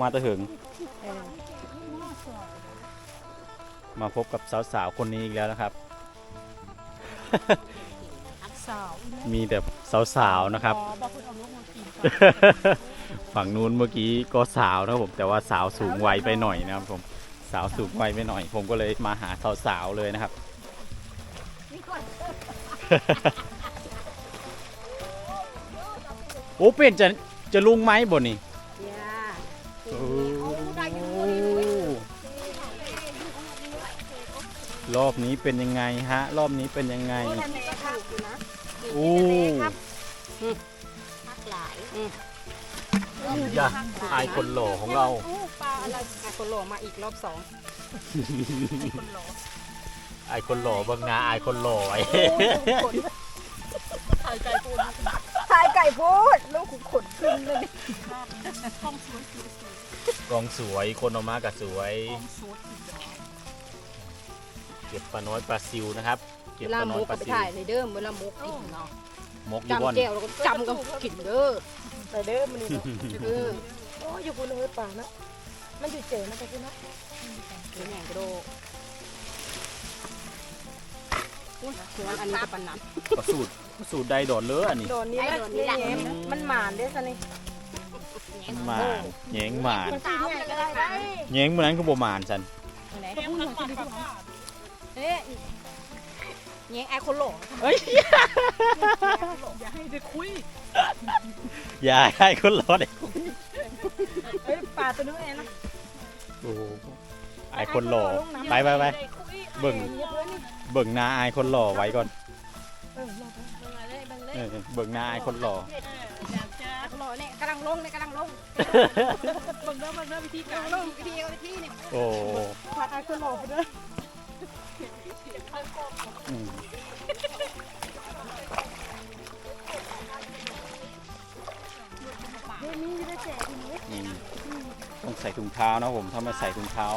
มาแตะหึงเออมาพบกับสาวๆคนนี้อีกแล้วนะครับสาวมีแต่สาวๆนะครับอ๋อบอกคุณเอาลูกมากินฝั่งนู้นเมื่อกี้ก็สาวนะครับผมแต่ว่าสาวสูงวัยไปหน่อยนะครับผมสาวสูงวัยไปหน่อย ผมก็เลยมาหาสาวๆเลยนะครับโอ้เป็นจะจะลุงไหมบ่นี่ รอบนี้เป็นยังไงฮะ รอบนี้เป็นยังไงอันนี้ก็ถูกอยู่นะโอ้พักหลายยาอายคนหล่อของเราปลาอะไรอะคนหล่อมาอีกรอบสองคนหล่ออายคนหล่อเบิ่งหน้าอายคนหล่อไว้ถ่ายไก่พูดถ่ายไก่พูด ลูกขุนขนขึ้นเลยห้องสวยสวยสวยกองสวยคนออกมากับสวย ห้องสวย เก็บปลาน้อยปลาซิวนะครับ เก็เวบลาปลาน้มุอยกปลาก็ไปซิวถ่ายเลยเด้อเวลามุกกินเนาะมกอยู่บ่อนจำแก้วแล้วก็จำก็กินเด้อไปเด้อมันนี่เนาะเออโอ้ยอยู่บนเรือป่าเนาะมันอยู่เจ๋นะไปพี่เนาะเป็นอย่างกระโดดอุ้ยหัวอันนี้ก็ปันนั้นปลาสูตรปลาสูตรใดโดดเลยอันนี้ โดนนี้นะนี่แย้มนะมันหมานเด้อซะนี่มันมาแยงหมานมันสีใหญ่ก็ได้ได้แยงมันนั้นก็บ่หมานฉัน ไหน เอ๊ะเงี้ยไอ้คนหล่ออย่าให้ได้คุยอย่าให้คนรอดเฮ้ยป่าตัวนู้นเองนะโอ้อายคนหล่อไปไปไปเบิ่งเบิ่งหน้าไอายคนหล่อไว้ก่อนเออเบิ่งหน้าอคนหล่อไอ้คนหล่อเนี่ยกำลังลงเนี่ยกำลังลงเบิ่งเด้อเบิ่งเด้อวิธีการลงวิธีวิธีเนี่ยโอ้พานไอ้คนหล่อไปเด้ออืมนี่ ต้องใส่ถุงเท้านะผมถ้าไม่ใส่ถุงเท้า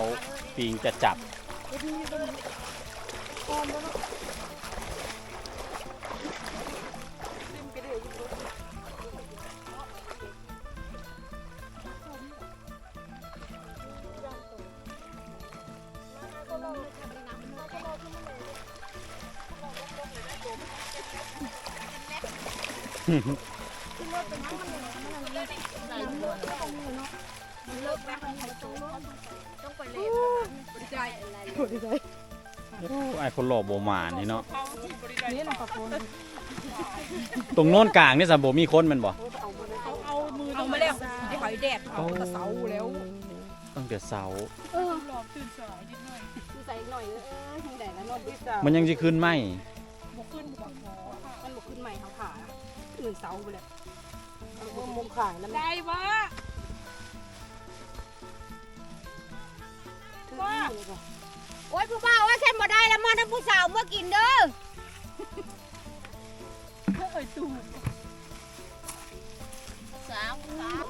ปิงจะจับ โอ้ไอคนหล่อโบหมานนี่เนาะนี่นะปะโคนตรงโน้นกลางนี่สัมโบมีคนแมันบ่เอามือเอามาแล้วไอ้หอยแดดเอากระเสาแล้วตั้งแต่เสาเออหลอบตื่นสายนิดหน่อยใส่หน่อยเออทางแดดแล้วนอนดิมันยังจะขึ้นไหมบุกขึ้นบุกมันบุกขึ้นใหม่เขาขา ตื่นเสาไปเลยมุมขายแล้วได้ปะว่าโอ๊ยผู้บ่าวว่าแค่บ่ได้แล้วมาทั้งผู้สาวเมื่อกินเด้อเอ้ยตู่สาวสาว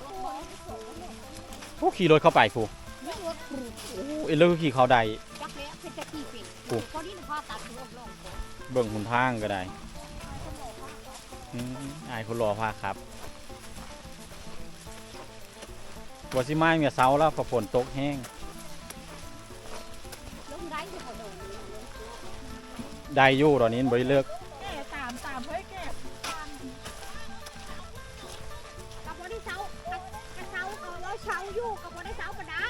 โอ้ขี่รถเข้าไปครูโอ้เอ็นแล้วก็ขี่เขาใดจักเลี้ยเป็นจะกี่ปีโอ้เขาที่พ่อตัดรวลงเบิ่งหุนทางก็ได้ อายคนรอพาครับวัสิมาเนี่ยเสาแล้วพอฝนตกแห้งได้อยู่ตอนนี้บริเลิกแก่ตามตามเฮ้ยแก่กับบ่ได้เสากับเสาเขาแล้วเสาอยู่กับบ่ได้เสาก็ได้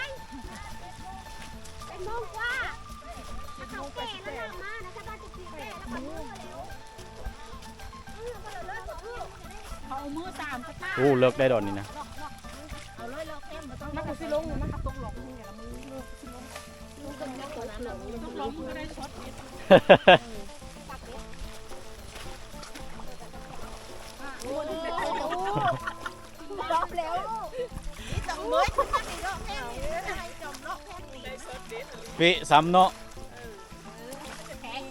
เป็นโมงกว่าถ้าเขาแก่แล้วนะมานะถ้าบ้านจะกี่แก่แล้วมันมือแล้ว เขาเอามือตามกระต้าโอ้เลิกได้ดอนนี้นะเอาเลยเลิกเอ็มมาต้องมันก็สิลงมันก็ตกหลงนี่แหละมือเลิกสิลงลูกกันแม่ตัวนั้นน่ะต้องลงมือได้ช็อตนิดโอ้โหจบแล้วนี่จังเมื่อยคุณนี่เนาะแม่นี่ให้จมเนาะแม่นี่ปิซ้ำเนาะแข็ง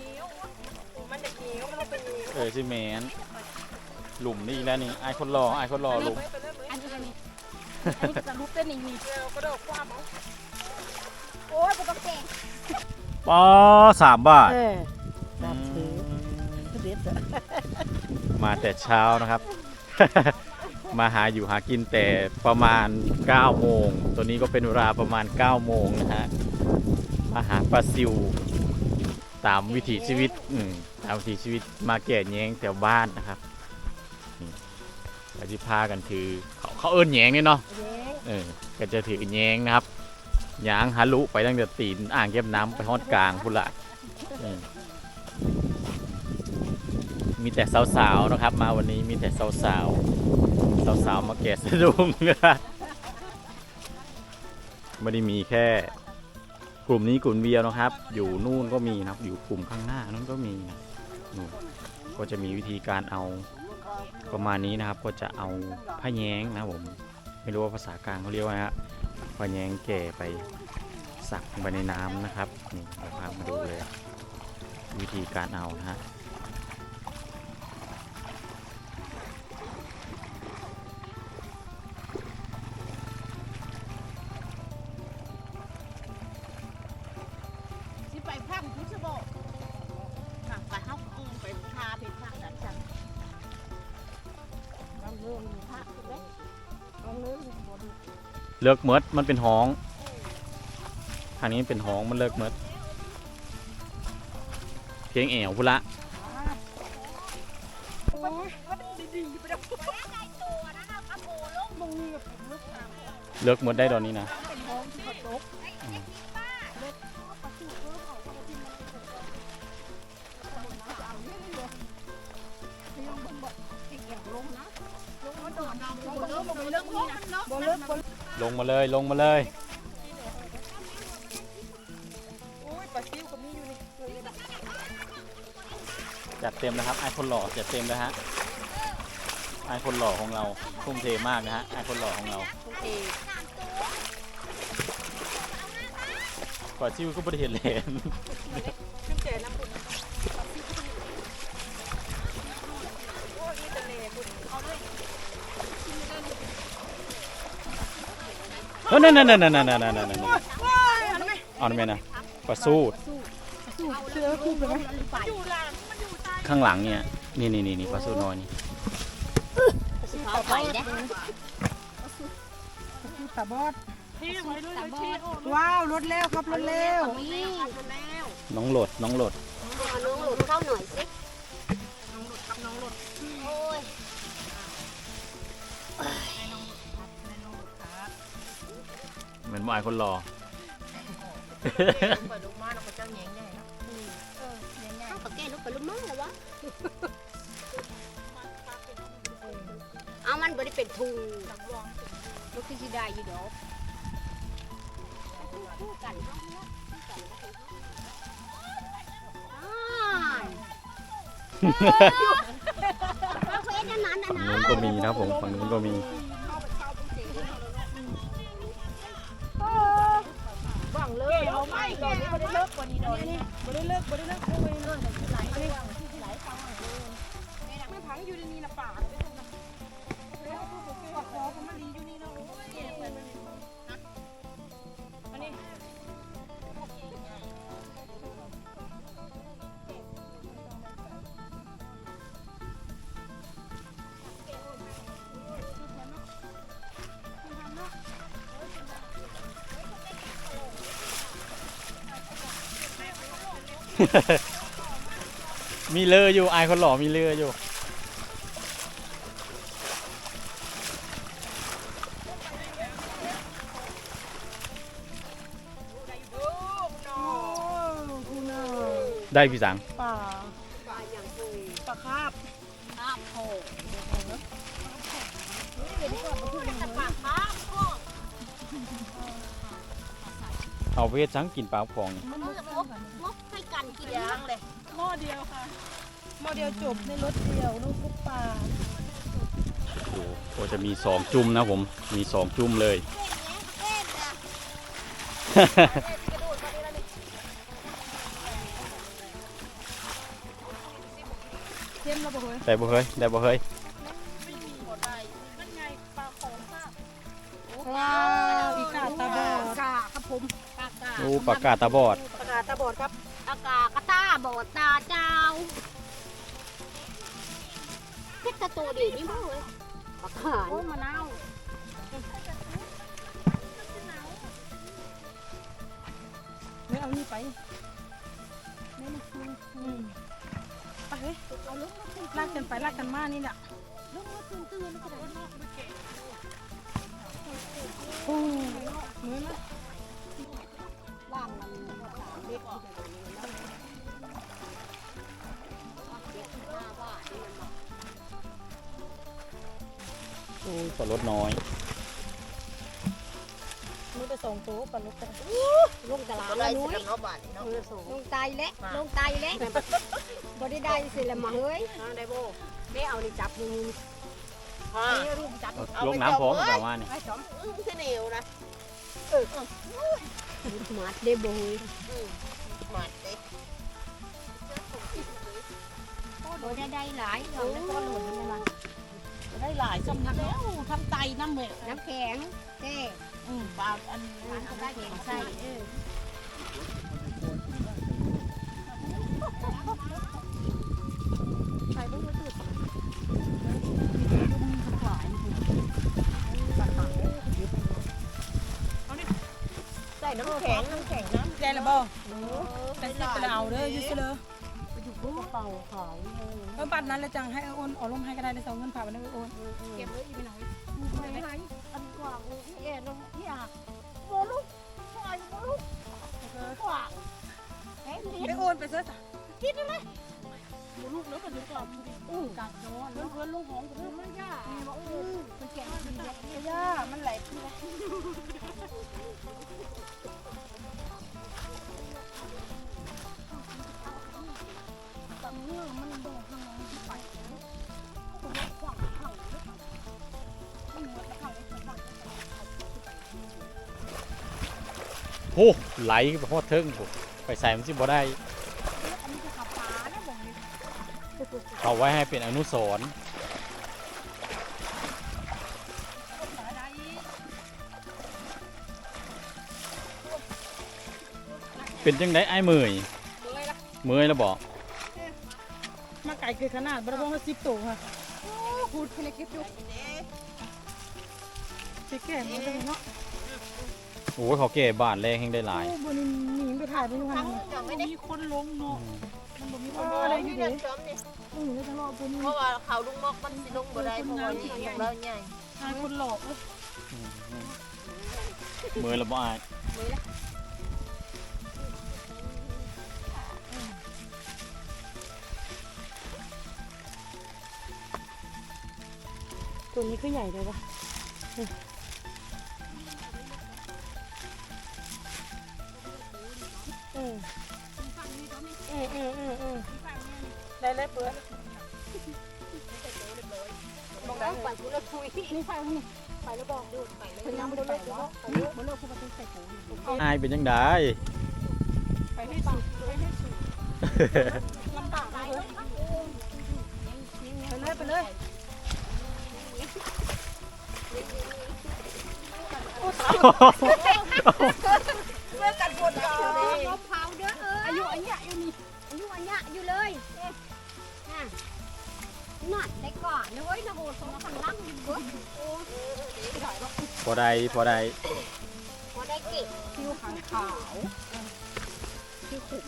มันจะเงี้ยวมันต้องเป็นเงี้ยวเออสิแมน หลุมนี่อีกแล้วนี่อายคนรออายคนรอหลุมอันนี้อันนี้อันนี้จะรู้เต้นนี่นี่เราก็โดดความเอาโอ้ยบ่ต้องแก่งปอสามบาทเอออืมเด็ดอะมาแต่เช้านะครับ มาหาอยู่หากินแต่ประมาณก9โมงตัวนี้ก็เป็นเวลาประมาณ9โมงนะฮะมาหาปลาซิว ตามวิถีชีวิตอืมตามวิถีชีวิตมาแก่แยงแถวบ้านนะครับนี่ ก็จะพากันถือเขาเขาเอิ้นแยงเนี่ยเนาะเย้เออก็จะถือแยงนะครับยางฮาลุไปตั้งแต่ตีนอ่างเก็บน้ำไปฮอดกลางพุ่นละเออมีแต่สาวๆนะครับ มาวันนี้มีแต่สาวๆสาวๆมาแกะสะดุ้งไม่ได้มีแค่กลุ่มนี้กลุ่มเดียวนะครับ อยู่นู่นก็มีนะครับ อยู่กลุ่มข้างหน้านั่นก็มีนะนู่นก็จะมีวิธีการเอา ประมาณนี้นะครับก็จะเอาผ้าแย้งนะผมไม่รู้ว่าภาษากลางเขาเรียกว่านะฮะผ้าแย้งแก่ไปสักลงไปในน้ำนะครับนี่เราพามาดูเลย วิธีการเอานะฮะ เลิกเมดมันเป็นห้อง ทางนี้เป็นห้องมันเลิกเมดเพียงแอวพุละเลิกเมดได้ตอนนี้นะ ลงมาเลยลงมาเลยโอ้ยปลาซิวก็มีอยู่นี่จัดเต็มนะครับไอคนหล่อจัดเต็มเลยฮะไอคนหล่อของเราทุ่มเทมากนะฮะไอคนหล่อของเราโอเคกว่าชิวก็ไม่ได้เห็นเลยขึ้นเจน้ำปุ่ นนนนนนนนนนนนนอ่อนไหมนะประสูดข้างหลังเนี่ยนี่นี่นี่ประสูดน้อยนี่ว้าวรถเร็วครับรถเร็วน้องโหลดน้องโหลดน้องโหลดเข้าหน่อยสิ อาไอคนหล่อเปิดลูกมาเราก็เจะแยงใหญ่เนาะเข้ากับแกลูกกับลูกน้องเหรอวะ เอามันบ่ได้เป็นทุงลูกที่สิได้อยู่ดอกคู่กันเฮาเนาะคู่กันอ่านเอาเฟซอันนั้นอันฝั่งนู้นก็มีนะครับผมฝั่งนู้นก็มี เลยเอาไม่ก่อนนี้ไม่ได้เลิกกว่านี้ดอกนี่ไม่ได้เลิกไม่ได้เลิกไม่ได้เลิกไหลไหลไหลฟังเลยไม่พังอยู่ในนี้ มีเรืออยู่ไอคนหล่อมีเรืออยู่โอ้คุณน่ะได้พี่สังป่าปลาอย่างเคยปลาคาบข้ามโพเป็นพวกมันคือตะปากข้ามพวกเอาเวทสังกินปลาฟอง มันจะมกมกให้กันกินยางเลยหม้อเดียวค่ะหม้อเดียวจบในรถเดียวลูกกุ๊กปลาโอ้โหก็จะมีสองจุ่มนะผมมีสองจุ่มเลยเล่นนะเข้มแล้วบ่เฮ้ยได้บ่เฮ้ยได้บ่เฮ้ยไม่มีหมดใดนั่นไงปลาของคาบว้าวอีกาตาบอดกาครับผมปากกาโอ้ปากกาตาบอดปลากาตาบอดครับ อากากระตาบอดตาเจ้าเพชรตูวเดียวนี่มั้งเลยปากหานโอ้มะนาวไม่เอานี่ไปไม่ไม่ไม่ไปเอาลูกมาตื่นลากกันไปลากกันมานี่แหละลูกมาตื่นตื่นแล้วก็ไโอ้มือนะว่างมันสามเล็ก โอ้ยปลารถน้อยมือไปส่งตัวปลาลูกกันลงตลาดอะไรละนุ้สิยละเนาะบาทนี่เนาะลงไตแล้วลงไตแล้วบ่ได้ได้สิละมาเฮ้ยได้บ่แม่เอานี่จับมือฮะนี่รูปจับลงน้ำพร้อมแต่ว่านี่ไอ้สองอืมสิเหนียวนะหมาดได้บ่เฮ้ยอืมหมัดเด้บ่ได้ได้หลายเอาแล้วก็หล่นมันมา ได้หลายสำนักแล้วทำไตน้ำเหมือนน้ำแข็งแก้อืมปลาอันมันก็ได้แข็งใส่เออใส่ลูกมือตื่นใส่น้ำแข็งน้ำแข็งน้ำใจละบ่แต่สิไปเอาเด้อยูซิเลยไปอยู่บน กระเป๋าขาวเลยเพิ่มปัดนั้นแล้วจังให้โอนเอาลมให้ก็ได้ได้สองเงินฝากไว้นะโอนเก็บไว้อีกหน่อยไม่ให้อันกว่าที่เอ็นที่อะโมลูกปล่อยโมลูกกว่าเฮ้ยไปโอนไปเสื้อคิดอะไรลูกแล้วกันดีกว่าอู้กัดโดนเพื่อนเพื่อนลูกของเพื่อนมันย่าอู้มันแก่ดีเด็กย่ามันไหลต โอ้ไหลไปพอดเทิงผมไปใส่มันสิบ่ได้อันนี้จะขับปลานะบอกเลยเอาไว้ให้เป็นอนุสรณ์เป็นจังไดไอ้ายเมยเมยแล้วบอกมาไก่เกิดขนาดบริวารสิบตัวค่ะพูดขึ้นในคลิปดูสิแก่มันจะเนาะโอ้ยเขาเก็บบ้านแรงแห่งได้หลายโอ้บนนี้หนีไปถ่ายไปนู่นทั้งนี่ยังไม่ได้มีคนลงเนาะมันบ่มีคเพนราะอะไรว่าอยู่เดืเด้อนซ้อมนี่อือแล้วจะรอคนเพราะว่าเขาลุงมอกมันสิลงบ่ได้เพราะว่าอยู่ของเราใหญ่ทายคนหลอกเมยแล้วบ่อายตัวนี้ก็ใหญ่เลยวะ เออเออเออเออเออได้เลยเปิดบอกแล้วปั่นกูแล้วคุยนี่ไฟนี่ไปแล้วบอกดูไปแล้วเป็นยังไม่ได้เลิกเนาะไปเลิกมาเลิกพูดมาตุ้งใส่หูอายเป็นจังไดไปให้สุดไปให้สุดลำบากเลยไปเลยไปเลยเมื่อกันปวดขา เว้ยนะโหสองพันลังอยู่เบิดโอ้พอได้พอได้พอได้เก็บคิวขาวขาวที่ขุม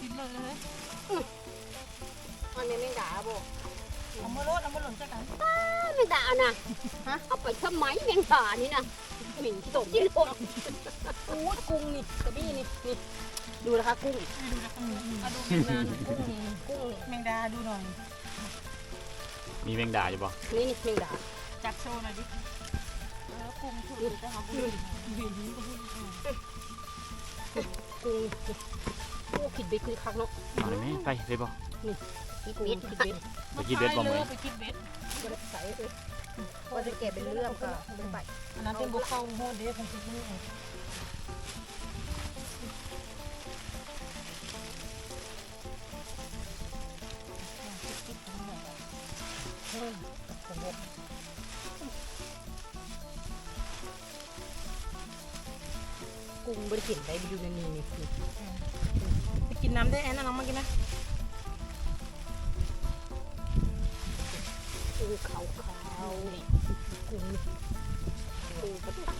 กินเลยมันไม่ด่าบ่เอามาโรดเอามาหล่นจากกันไม่ด่านะฮะเอาไปทำไมแมงด่านี่นะหมิ่นตกที่ลมอู้กุ้งนี่กระบี้นี่นี่ ดูนะคะกุ้งมาดูแมงดากุ้งนี่กุ้งแมงดาดูหน่อย มีแมงดาอยู่บ่นี่นี่แมงด่าจับโชว์หน่อยดิกุ้งถูกจะเอากุ้งกุ้งโอ้ผิดไปคือคักเนาะเอาเลยไหมไปไปบ่คิดเบ็ดคิดเบ็ดไปกินเบ็ดบ่เมยไปคิดเบ็ดจะได้ใส่เออว่าจะเก็บเป็นเรื่องก็เป็นไปอันนั้นเป็นบุกเข้าโมเดลของคิดนี่ กุ้งบริกินได้ไปดูในนี้นี่ไปกินน้ำได้แอนน้องมากินนะกุ้งขาวขาวกุ้งมือก็ได้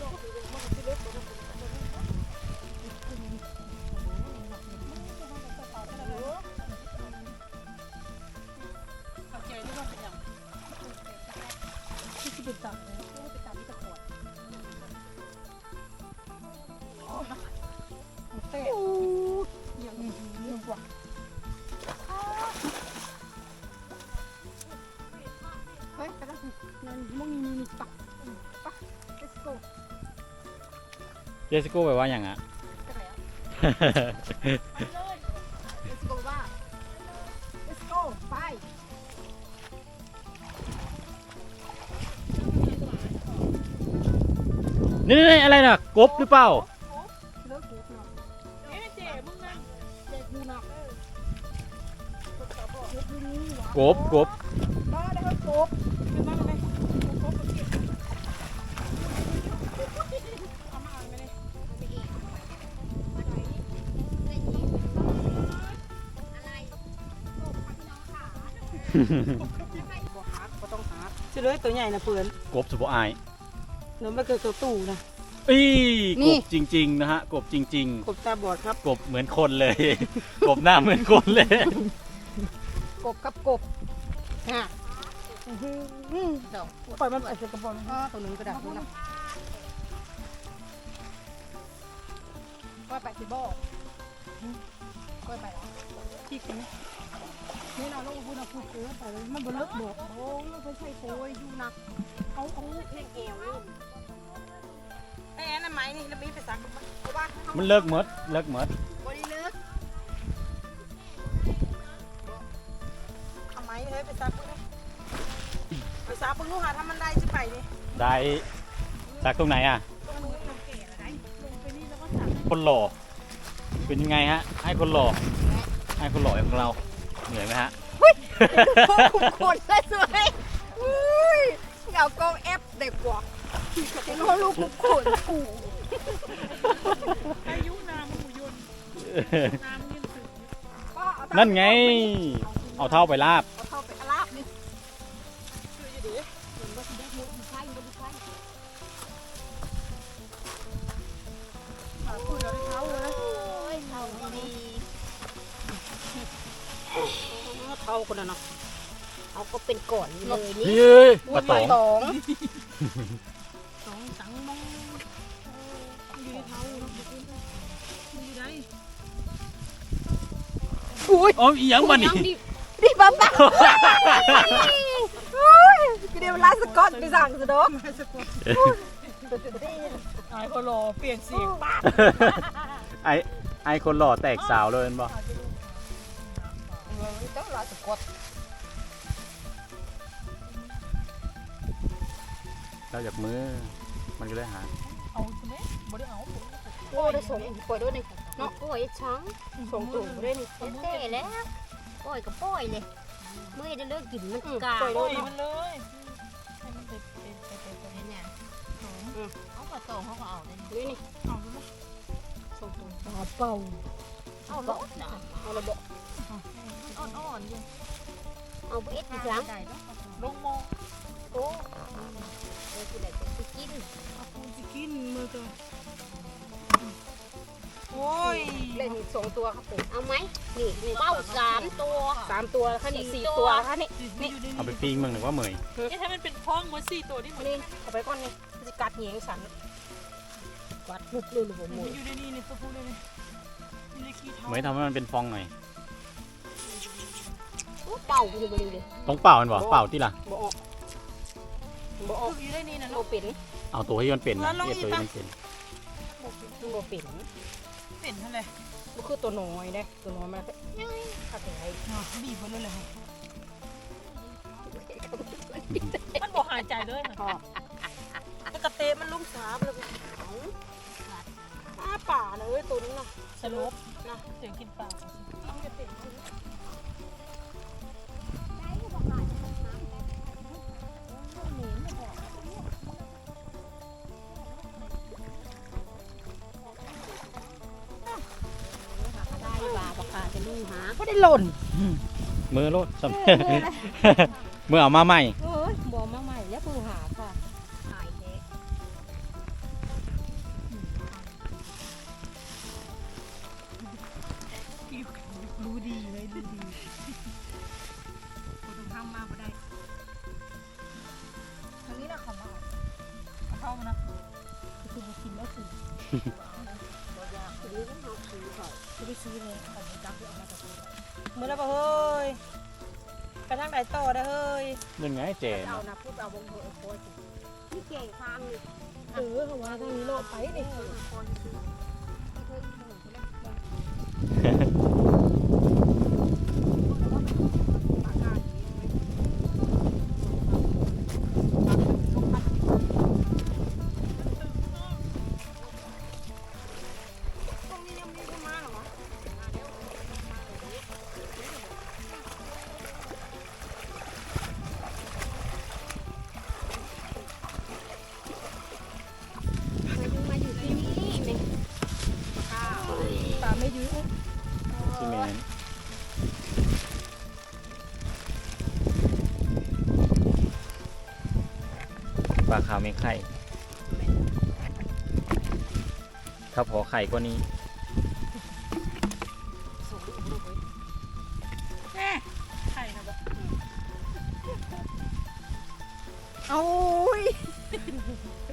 จสโก้แปลว่าอย่างอะ let's go ว่า let's go ไปนี่นี่อะไรน่ะ กบหรือเปล่า เลิกกูเนาะเอ๊ะเจ๊มึงนะเจ๊กูเนาะเจ๊กูนี่หวะกบกบ กบ่ต้องฮักสิเลยตัวใหญ่นะเพื่อนกบสุโขอายหนูไม่เกิดตัวตู่นะอีนี่กบจริง ๆ นะฮะกบจริง กบตาบอดครับๆ กบเหมือนคนเลย กบหน้าเหมือนคนเลย กบกับกบฮะดอกปล่อยมันไปสิกระบอกอ๋อตัวหนึงกระดาษนู้นนะปล่อยไปสิบ่ปล่อยไปเหรอที่กิน นี่เราลงพูดนะพูดเยอะไปเลยมันบ่เลิกบอกโอ้มันไม่ใช่โอยอยู่นะเอาเอาเพลงเอวไอ้แอนน่ะไหมนี่แล้วมีไปสักเพราะว่ามันเลิกหมดเลิกหมดบริเลิกทำไมเฮ้ยไปซักปุ๊บเลยไปซักปุ๊บลูกหาทำมันได้สิไปนี่ได้จากตรงไหนอะคนหล่อเป็นยังไงฮะให้คนหล่อให้คนหล่ออย่างเรา เหนื่อยไหมฮะคุ้มคนเลยสวยอุ้ยเอากล้องแอปเด็กกว่าเห็นว่าลูกคุ้มคนกูอายุนามหมูยนนามยืนถึงนั่นไง เอาเท้าไปลาบเอาเข้าไปอาลาบ เท่าคนน่ะเนาะเขาก็เป็นก่อนเลยนี่เฮ้ยปลาตองตองสองสังมองอยู่ในเท้าอยู่ไหนอุ้ยอ๋ออีหยังบ้านี่ดิบ้าบ้าพี่เดียวลาสกอตไปสั่งสิดอกตายคนรอเปลี่ยนเสียงป้าไอไอคนหล่อแตกสาวเลยเห็นบ่ต้องลาส กอตเราจากมือ มันก็เลยหา เอาใช่ไหมบ่ได้เอาโอ้ได้ส่งปล่อยด้วยนี่เนาะโอ้ยช้างส่งตุ่มด้วยนี่เท่แล้วโอ้ยก็โป้ยเลยเมื่อจะเลิกกินมันกาปล่อยปด้ล่วอยยเนาะมันเลยให้มันเป็นเป็นเป็นเป็นเป็นเนี่ยเอาปลาตองเขาก็เอาเลยด้วยนี่เอาดูนะส่งตุ่มปลาเป่าเอาลดนะเอาระเบิด อ่อนๆอยู่เอาไปเอ็ดอีกครั้งลงมองโอ้เออคือได้จะไปกินกูจะกินมือตัวโอ้ยเล่นส่งตัวครับผมเอาไหมนี่เป้าสามตัวสามตัวค่ะนี่สี่ตัวค่ะนี่นี่อยู่ในเอาไปปิ้งมึงหนึ่งว่าเหมยนี่ถ้ามันเป็นพ้องเหมือนสี่ตัวนี่มันนี่เอาไปก่อนนี่จะกัดเหงียงสันกัดปุ๊บเลยหรือผมหมดอยู่ในนี่ในตัวพูดเลยอยู่ในขี้เท้าเหมยทำให้มันเป็นฟองหน่อย เป่าอยู่บริเวณต้องเป่ามันบ่เป่าที่ล่ะบ่ออกบ่ออกอยู่ในนี่นะโบเป็นเอาตัวที่มันเป็นนะเรียกตัวที่มันเป็นโบเป็นเป็นเท่าไหร่ก็คือตัวน้อยเด้ตัวน้อยมันถ้าเป็นไอ้บีบมันเลยเลยมันบอกหายใจเลยอ๋อมันกระเตะมันลุ่มสาบเลยอ้าป่าเลยตัวนี้นะสลบนะเสียงกินปลาได้ หาก็ได้หล่นมือโลดซ้ำมือเอามาใหม่เอ้บ่มาใหม่แล้วปูหาค่ะหายแท้ดูดีเลยดูดีคุณทำมาบ่ได้ทางนี้นะขอมาเาเข้ามานะคือกินแล้วสิ อจะไปซื้อเลยเอาไปจับเอามาจากตัวมือแล้วป่ะเฮ้ยกระทั่งไหนต่อได้เฮ้ยนั่นไงเจนเอานะพูดเอาบงโถโพสนี่เก่งฟังนี่เออเขาว่าทางนี้โลดไปนี่าขาวไม่ไข่ ถ้าพอไข่ก็นี้ไข่นะบ่เอา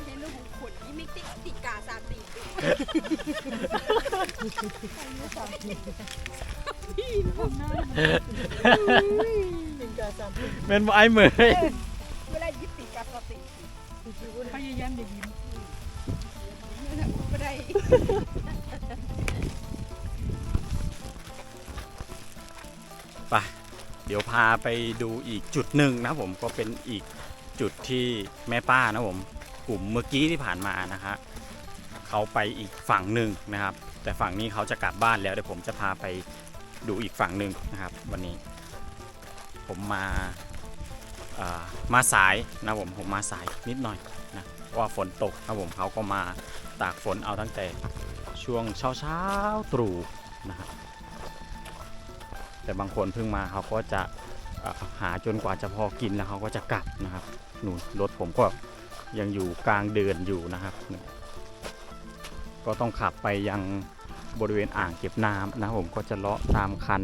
เห็นลูกขนนี่ไม่ติดติดกาซาตีกินกาซามเมนบ่ไอ้เหมย พยายามอย่ายิ้มไม่ได้ไปเดี๋ยวพาไปดูอีกจุดหนึ่งนะผมก็เป็นอีกจุดที่แม่ป้านะผมกลุ่มเมื่อกี้ที่ผ่านมานะฮะเขาไปอีกฝั่งหนึ่งนะครับ แต่ฝั่งนี้เขาจะกลับบ้านแล้วเดี๋ยวผมจะพาไปดูอีกฝั่งหนึ่งนะครับ วันนี้ ผมมา มาสายนะผมผมมาสายนิดหน่อยนะว่าฝนตกนะผมเขาก็มาตากฝนเอาตั้งแต่ช่วงเช้าเช้าๆตรู่นะครับแต่บางคนเพิ่งมาเขาก็จะหาจนกว่าจะพอกินแล้วเขาก็จะกลับนะครับหนูรถผมก็ยังอยู่กลางเดือนอยู่นะครับ ก็ต้องขับไปยังบริเวณอ่างเก็บน้ำนะผมก็จะเลาะตามคัน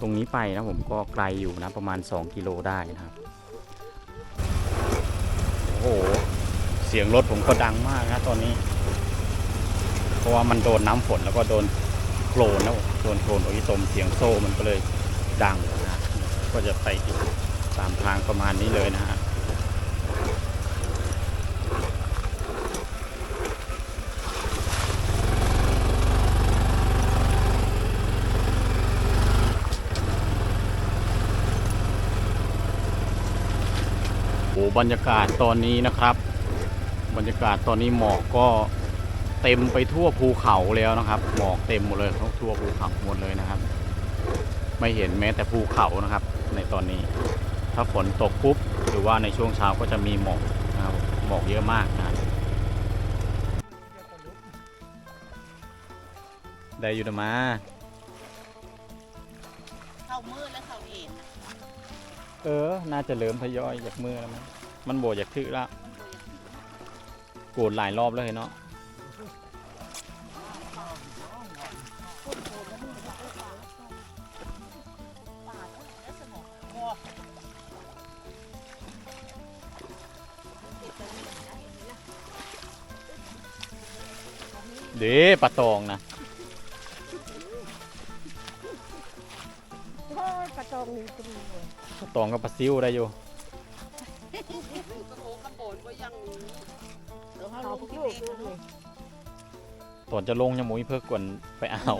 ตรงนี้ไปนะผมก็ไกลอยู่นะประมาณ 2 กิโลได้นะครับโอ้โหเสียงรถผมก็ดังมากนะตอนนี้ เพราะว่ามันโดนน้ำฝนแล้วก็โดนโคลนนะโดนโคลนโออิตมเสียงโซ่มันก็เลยดังนะฮะก็จะไปตามทางประมาณนี้เลยนะฮะ บรรยากาศตอนนี้นะครับ บรรยากาศตอนนี้หมอกก็เต็มไปทั่วภูเขาแล้วนะครับ หมอกเต็มหมดเลยทั้งทั่วภูเขาหมดเลยนะครับ ไม่เห็นแม้แต่ภูเขานะครับ ในตอนนี้ ถ้าฝนตกปุ๊บหรือว่าในช่วงเช้าก็จะมีหมอกนะครับหมอกเยอะมากนะครับได้อยู่นะมาเข้ามือแล้วเข้าเองเออ น่าจะเริ่มทยอยจากมือแล้วมั้ง มันโบจากถือแล้วโกรธหลายรอบแล้วเห็นเนาะเด้ปลาตองนะโอ้ยกระจองนี่ตรงนี้ปลาตองกับปลาซิวได้อยู่ ลูกเลยตอนจะลงยังหมุ้ยเพื่อกวนไปเอา